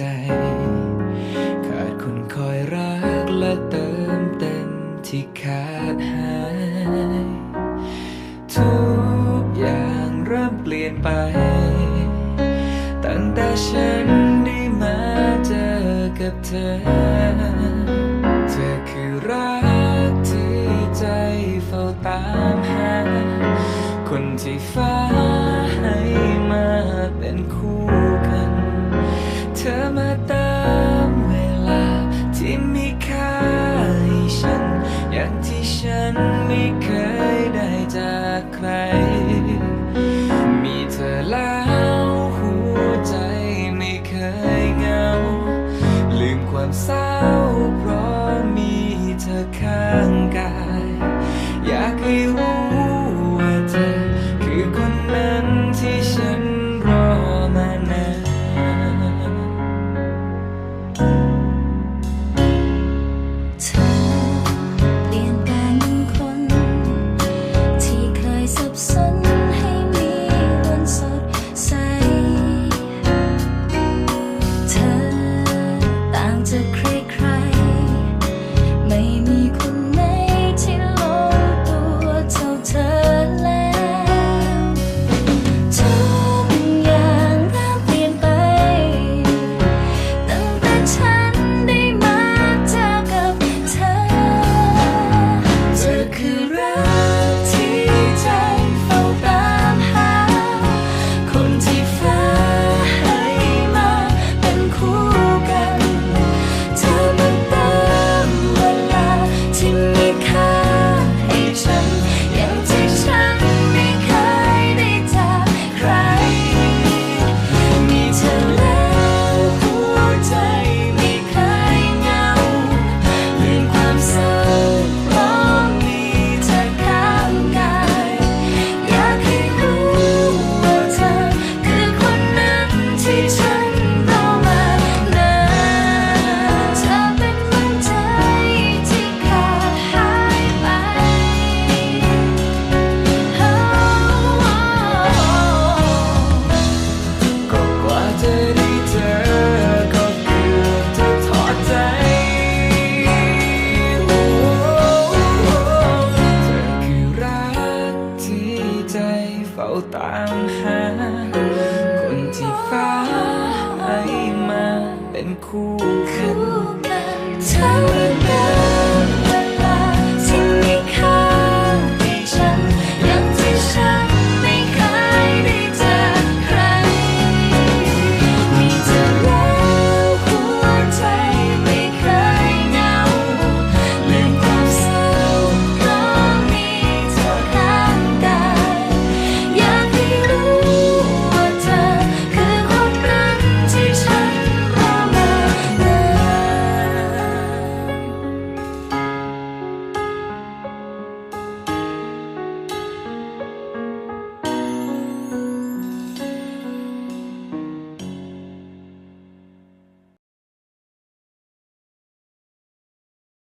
จ ขาดคนคอยรักและเติมเต็มที่ขาดหาย ทุกอย่างเริ่มเปลี่ยนไป ตั้งแต่ฉันได้มาเจอกับเธอ เธอคือรักที่ใจเฝ้าตามหา คนที่ฟ้าให้มาเป็นคู่ เธอมาเติมเวลาที่มีค่าให้ฉัน อย่างที่ฉันไม่เคยได้จากใคร มีเธอแล้วหัวใจไม่เคยเหงา ลืมความเศร้าเพราะมีเธอข้างกา เป็นคู่กัน